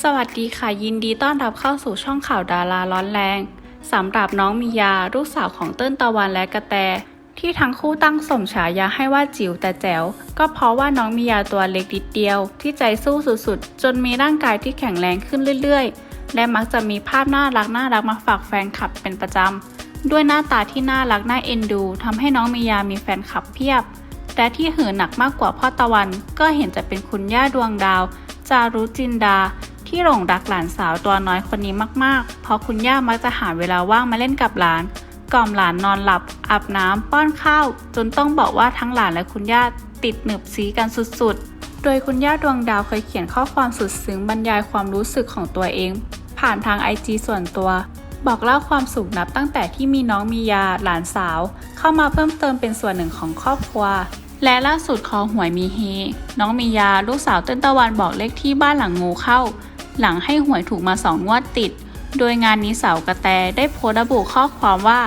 สวัสดีค่ะ ยินดีต้อนรับเข้าสู่ช่องข่าวดาราร้อนแรงสำหรับน้องมียาลูกสาวของเติ้ลตะวันและกระแต ที่ทั้งคู่ตั้งสมฉายาให้ว่าจิ๋วแต่แจ๋ว ก็เพราะว่าน้องมียาตัวเล็กนิดเดียว ที่ใจสู้สุดๆ จนมีร่างกายที่แข็งแรงขึ้นเรื่อยๆ และมักจะมีภาพน่ารักน่ารักมาฝากแฟนคลับเป็นประจำด้วยหน้าตาที่น่ารักน่าเอ็นดูทำให้น้องมียามีแฟนคลับเพียบแต่ที่หือหนักมากกว่าพ่อตะวัน ก็เห็นจะเป็นคุณย่าดวงดาว จารุจินดา ที่หลงรักหลานสาวตัวน้อยคนนี้มากๆ เพราะคุณย่ามักจะหาเวลาว่างมาเล่นกับหลาน กล่อมหลานนอนหลับ อาบน้ำป้อนข้าว จนต้องบอกว่าทั้งหลานและคุณย่าติดหนึบซีกันสุดๆ โดยคุณย่าดวงดาวเคยเขียนข้อความสุดซึ้งบรรยายความรู้สึกของตัวเอง ผ่านทางไอจีส่วนตัว บอกเล่าความสุขนับตั้งแต่ที่มีน้องมียาหลานสาว เข้ามาเพิ่มเติมเป็นส่วนหนึ่งของครอบครัวและล่าสุดคอหวยมีเฮน้องมียาลูกสาวเต้นตะวันบอกเลขที่บ้านหลังงูเข้า หลังให้หวยถูกมาสองงวดติด โดยงานนี้สาวกระแตได้โพสระบุข้อความว่า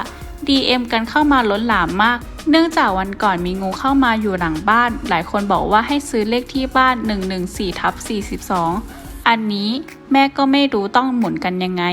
DM กันเข้ามาล้นหลามมาก เนื่องจากวันก่อนมีงูเข้ามาอยู่หลังบ้าน หลายคนบอกว่าให้ซื้อเลขที่บ้าน 114ทับ42 อันนี้แม่ก็ไม่รู้ต้องหมุนกันยังไง